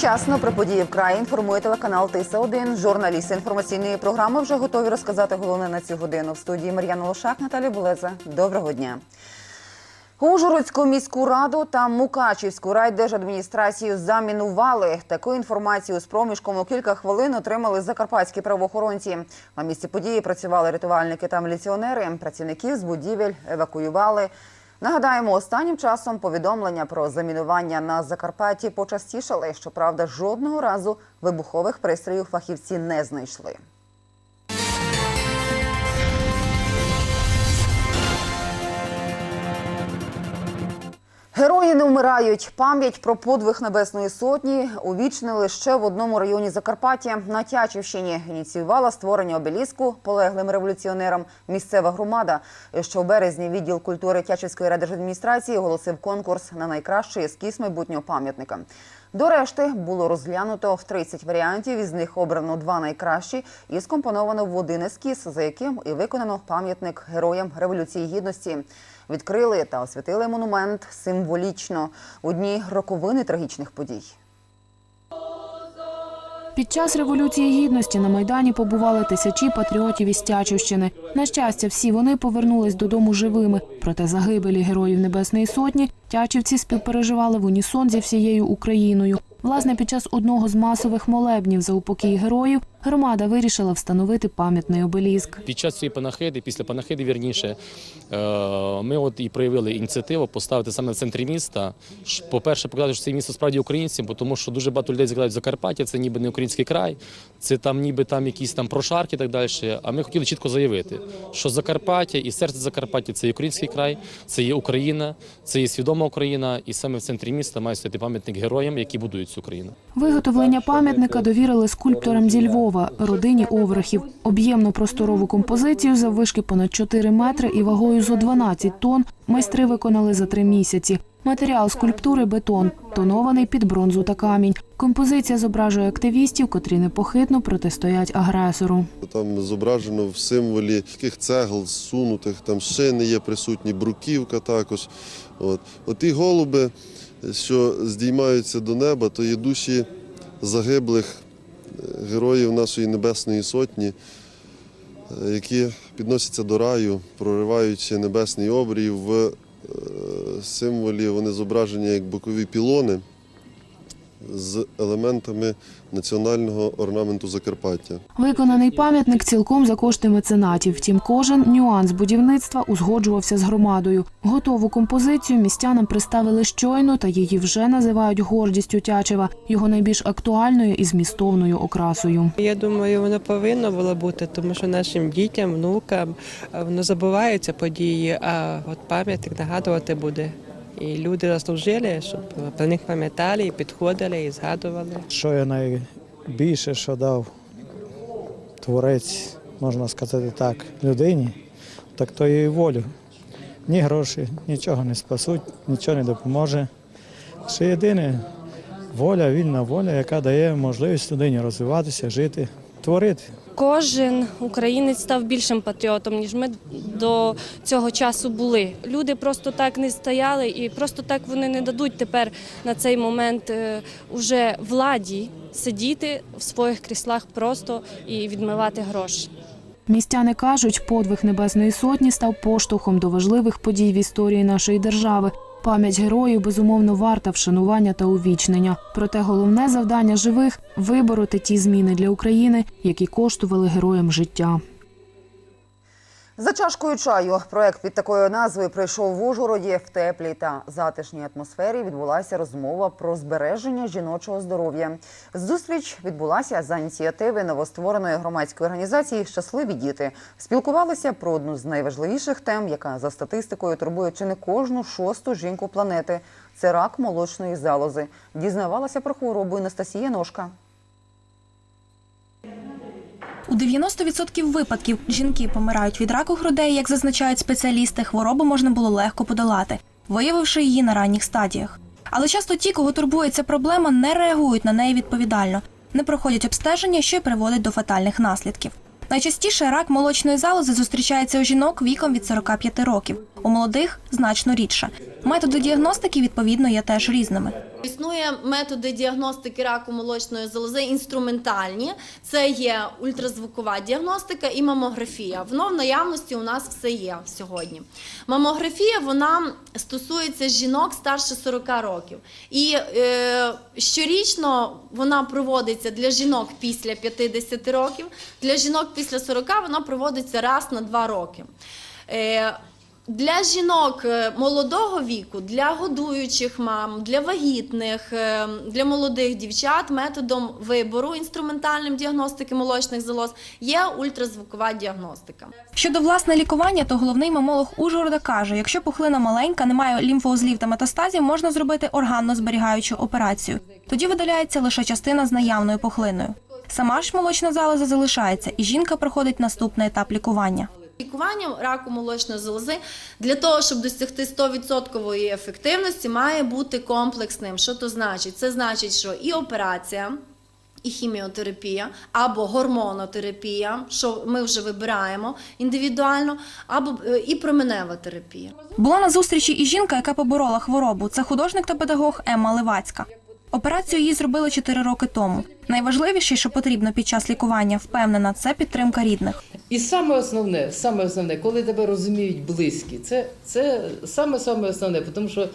Вчасно про події в краї інформує телеканал Тиса 1 Журналісти інформаційної програми вже готові розказати головне на цю годину. В студії Мар'яна Лошак, Наталі Булеза. Доброго дня. Ужгородську міську раду та Мукачівську райдержадміністрацію замінували. Таку інформацію з проміжком у кілька хвилин отримали закарпатські правоохоронці. На місці події працювали рятувальники та міліціонери. Працівників з будівель евакуювали. Нагадаємо, останнім часом повідомлення про замінування на Закарпатті почастішали. Щоправда, жодного разу вибухових пристроїв фахівці не знайшли. Герої не вмирають. Пам'ять про подвиг Небесної Сотні увічнили ще в одному районі Закарпаття на Тячівщині. Ініціювала створення обеліску полеглим революціонерам місцева громада. Що в березні відділ культури Тячівської райдержадміністрації оголосив конкурс на найкращий ескіз майбутнього пам'ятника. До решти було розглянуто в 30 варіантів, із них обрано два найкращі і скомпоновано в один ескіз, за яким і виконано пам'ятник героям Революції Гідності. Відкрили та освятили монумент символічно у дні роковини трагічних подій. Під час революції гідності на майдані побували тисячі патріотів із Тячівщини. На щастя, всі вони повернулись додому живими. Проте загибелі героїв Небесної Сотні тячівці співпереживали в унісон зі всією Україною. Власне, під час одного з масових молебнів за упокій героїв громада вирішила встановити пам'ятний обеліск. Під час цієї панахиди, після панахиди, вірніше, е, ми от і проявили ініціативу поставити саме в центрі міста. По-перше, показати, що це місто справді українцям, бо тому що дуже багато людей закладають Закарпаття, це ніби не український край, це там ніби там якісь там прошарки і так далі. А ми хотіли чітко заявити, що Закарпаття і серце Закарпаття це є український край, це є Україна, це є свідома Україна, і саме в центрі міста має стояти пам'ятник героям, які будують цю країну. Виготовлення пам'ятника довірили скульпторам зі Львова, родині Оврахів. Об'ємну просторову композицію заввишки понад 4 метри і вагою зо 12 тонн майстри виконали за три місяці. Матеріал скульптури бетон, тонований під бронзу та камінь. Композиція зображує активістів, котрі непохитно протистоять агресору. Там зображено в символі таких цегл зсунутих, там шини є присутні, бруківка також. От. Оті голуби, що здіймаються до неба, то є душі загиблих героїв нашої Небесної Сотні, е, які підносяться до раю, прориваючи небесний обрій в е, символі, вони зображені як бокові пілони з елементами національного орнаменту Закарпаття. Виконаний пам'ятник цілком за кошти меценатів. Втім, кожен нюанс будівництва узгоджувався з громадою. Готову композицію містянам представили щойно, та її вже називають гордістю Тячева, його найбільш актуальною і змістовною окрасою. Я думаю, воно повинно було бути, тому що нашим дітям, внукам е, воно забуваються події, а от пам'ятник нагадувати буде. І люди заслужили, щоб про них пам'ятали, і підходили, і згадували. Що я найбільше, що дав творець, можна сказати так, людині, так то її волю. Ні гроші, нічого не спасуть, нічого не допоможе. Ще єдине воля, вільна воля, яка дає можливість людині розвиватися, жити, творити. Кожен українець став більшим патріотом, ніж ми до цього часу були. Люди просто так не стояли, і просто так вони не дадуть тепер на цей момент е, уже владі сидіти в своїх кріслах просто і відмивати гроші. Містяни кажуть, подвиг Небесної Сотні став поштовхом до важливих подій в історії нашої держави. Пам'ять героїв безумовно варта вшанування та увічнення. Проте головне завдання живих вибороти ті зміни для України, які коштували героям життя. За чашкою чаю проект під такою назвою пройшов в Ужгороді. В теплій та затишній атмосфері відбулася розмова про збереження жіночого здоров'я. Зустріч відбулася за ініціативи новоствореної громадської організації Щасливі діти. Спілкувалися про одну з найважливіших тем, яка за статистикою турбує чи не кожну шосту жінку планети. Це рак молочної залози. Дізнавалася про хворобу Анастасія Ножка. У 90% випадків жінки помирають від раку грудей, як зазначають спеціалісти, хворобу можна було легко подолати, виявивши її на ранніх стадіях. Але часто ті, кого турбує ця проблема, не реагують на неї відповідально, не проходять обстеження, що й приводить до фатальних наслідків. Найчастіше рак молочної залози зустрічається у жінок віком від 45 років, у молодих значно рідше. Методи діагностики відповідно є теж різними. Існує методи діагностики раку молочної залози інструментальні. Це є ультразвукова діагностика і мамографія. Воно в наявності у нас все є сьогодні. Мамографія вона стосується жінок старше 40 років. І е, щорічно вона проводиться для жінок після 50 років, для жінок після 40 вона проводиться раз на 2 роки. Е, для жінок е, молодого віку, для годуючих мам, для вагітних, е, для молодих дівчат методом вибору інструментальним діагностики молочних залоз є ультразвукова діагностика. Щодо власне лікування, то головний мамолог Ужгорода каже, якщо пухлина маленька, немає лімфоузлів та метастазів, можна зробити органно зберігаючу операцію. Тоді видаляється лише частина з наявною пухлиною. Сама ж молочна залоза залишається, і жінка проходить наступний етап лікування. Лікування раку молочної залози для того, щоб досягти 100% ефективності, має бути комплексним. Що то значить? Це значить, що і операція. І хіміотерапія або гормонотерапія, що ми вже вибираємо індивідуально, або е, і променева терапія. Була на зустрічі і жінка, яка поборола хворобу. Це художник та педагог Емма Левацька. Операцію їй зробили 4 роки тому. Найважливіше, що потрібно під час лікування, впевнена, це підтримка рідних. І саме основне, саме основне, коли тебе розуміють близькі, це, це саме саме основне, тому що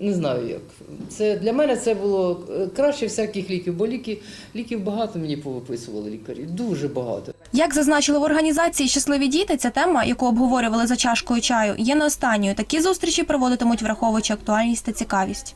не знаю як. Це для мене це було е, краще всяких ліків, бо ліки, ліків багато мені повиписували лікарі, дуже багато. Як зазначили в організації Щасливі діти, ця тема, яку обговорювали за чашкою чаю, є не останньою. Такі зустрічі проводитимуть, враховуючи актуальність та цікавість.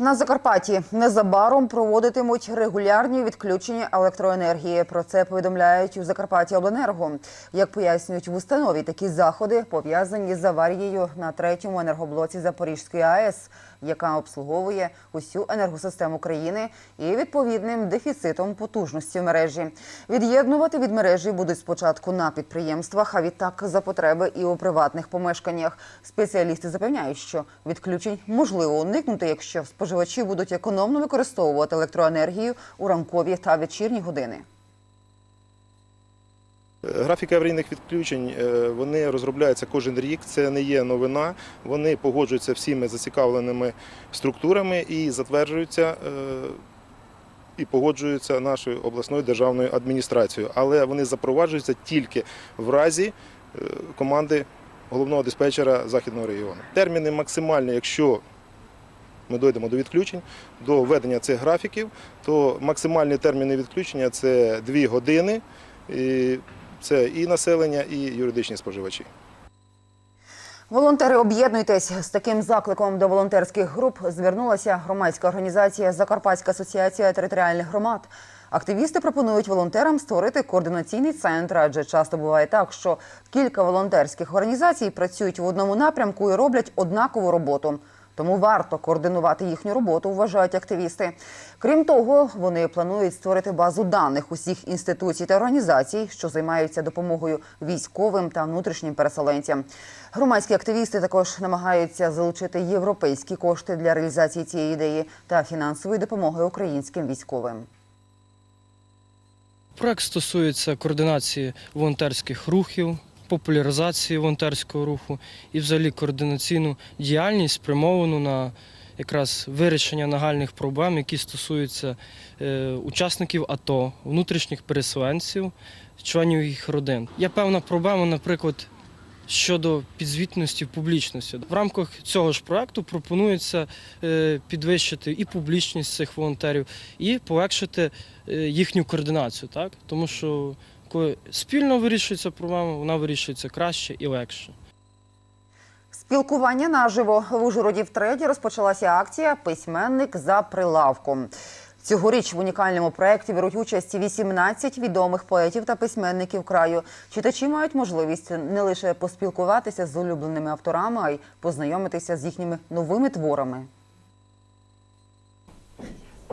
На Закарпатті незабаром проводитимуть регулярні відключення електроенергії. Про це повідомляють у Закарпатті Обленерго. Як пояснюють в установі, такі заходи пов'язані з аварією на третьому енергоблоці Запорізької АЕС, яка обслуговує усю енергосистему країни і відповідним дефіцитом потужності в мережі. Від'єднувати від мережі будуть спочатку на підприємствах, а відтак за потреби і у приватних помешканнях. Спеціалісти запевняють, що відключень можливо уникнути, якщо споживачі будуть економно використовувати електроенергію у ранкові та вечірні години. Графіки аварійних відключень е, вони розробляються кожен рік. Це не є новина. Вони погоджуються всіми зацікавленими структурами і затверджуються е, і погоджуються нашою обласною державною адміністрацією. Але вони запроваджуються тільки в разі е, команди головного диспетчера західного регіону. Терміни максимальні, якщо ми дійдемо до відключень, до введення цих графіків, то максимальні терміни відключення це 2 години. І це і населення, і юридичні споживачі. Волонтери об'єднуйтесь з таким закликом до волонтерських груп. Звернулася громадська організація Закарпатська асоціація територіальних громад. Активісти пропонують волонтерам створити координаційний центр, адже часто буває так, що кілька волонтерських організацій працюють в одному напрямку і роблять однакову роботу. Тому варто координувати їхню роботу, вважають активісти. Крім того, вони планують створити базу даних усіх інституцій та організацій, що займаються допомогою військовим та внутрішнім переселенцям. Громадські активісти також намагаються залучити європейські кошти для реалізації цієї ідеї та фінансової допомоги українським військовим. Проект стосується координації волонтерських рухів, популяризації волонтерського руху і взагалі координаційну діяльність спрямовану на якраз вирішення нагальних проблем, які стосуються е, учасників АТО, внутрішніх переселенців, членів їх родин. Є певна проблема, наприклад, щодо підзвітності публічності. В рамках цього ж проекту пропонується е, підвищити і публічність цих волонтерів, і полегшити е, їхню координацію, так? Тому що коли спільно вирішується проблема, вона вирішується краще і легше. Спілкування наживо в Ужгороді втретє розпочалася акція Письменник за прилавком. Цьогоріч в унікальному проєкті беруть участь 18 відомих поетів та письменників краю. Читачі мають можливість не лише поспілкуватися з улюбленими авторами, а й познайомитися з їхніми новими творами.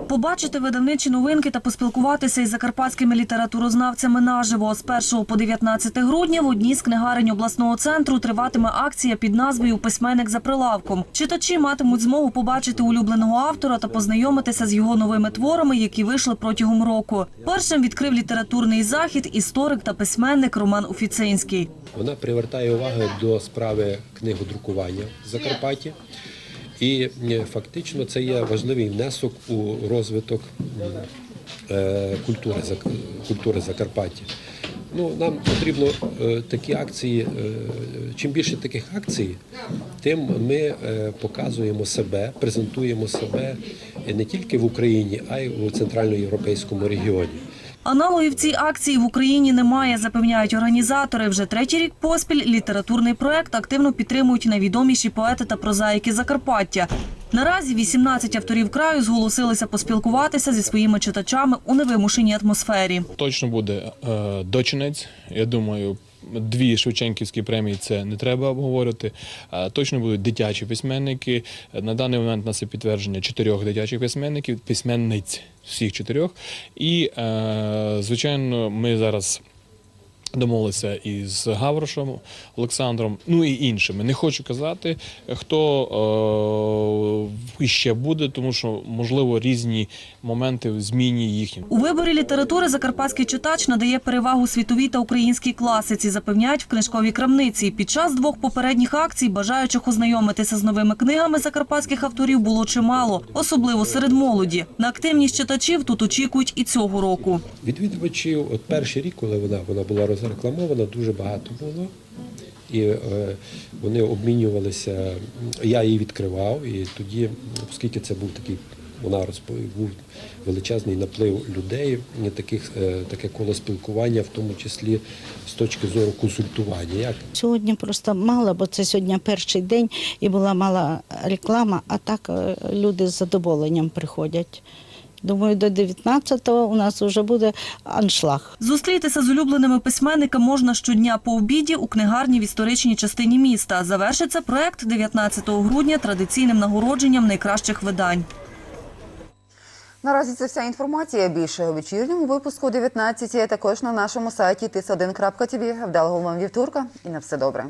Побачити видавничі новинки та поспілкуватися із закарпатськими літературознавцями наживо з 1 по 19 грудня в одній з книгарень обласного центру триватиме акція під назвою Письменник за прилавком. Читачі матимуть змогу побачити улюбленого автора та познайомитися з його новими творами, які вийшли протягом року. Першим відкрив літературний захід історик та письменник Роман Офіцинський. Вона привертає увагу до справи книгодрукування в Закарпатті. І е, фактично це є важливий внесок у розвиток е, культури, культури Закарпаття. Ну, нам потрібно е, такі акції. Чим більше таких акцій, тим ми показуємо себе, презентуємо себе не тільки в Україні, а й у центральноєвропейському регіоні. Аналогів цій акції в Україні немає, запевняють організатори. Вже третій рік поспіль літературний проект активно підтримують найвідоміші поети та прозаїки Закарпаття. Наразі 18 авторів краю зголосилися поспілкуватися зі своїми читачами у невимушеній атмосфері. Точно буде е, дочинець. Я думаю, дві Шевченківські премії це не треба обговорювати. Точно будуть дитячі письменники. На даний момент у нас є підтвердження чотирьох дитячих письменників, письменниць всіх чотирьох. І, е, звичайно, ми зараз. Домовилися із Гаврошем Олександром, ну і іншими. Не хочу казати, хто е, іще буде, тому що можливо різні моменти в зміні їхні. У виборі літератури закарпатський читач надає перевагу світовій та українській класиці, запевняють в книжковій крамниці. Під час двох попередніх акцій бажаючих ознайомитися з новими книгами закарпатських авторів було чимало, особливо серед молоді. На активність читачів тут очікують і цього року. Відвідувачів, от перший рік, коли вона, вона була розрекламована, дуже багато було. І е, вони обмінювалися. Я її відкривав, і тоді, оскільки це був такий, вона розповів, був величезний наплив людей, таких, е, таке коло спілкування, в тому числі з точки зору консультування. Як Сьогодні просто мало, бо це сьогодні перший день і була мала реклама, а так е, люди з задоволенням приходять. Думаю, до 19-го у нас вже буде аншлаг. Зустрітися з улюбленими письменниками можна щодня по обіді у книгарні в історичній частині міста. Завершиться проект 19 грудня традиційним нагородженням найкращих видань. Наразі це вся інформація. Більше у вечірньому випуску о 19 а також на нашому сайті tis1.tv. Вдалого вам вівторка і на все добре.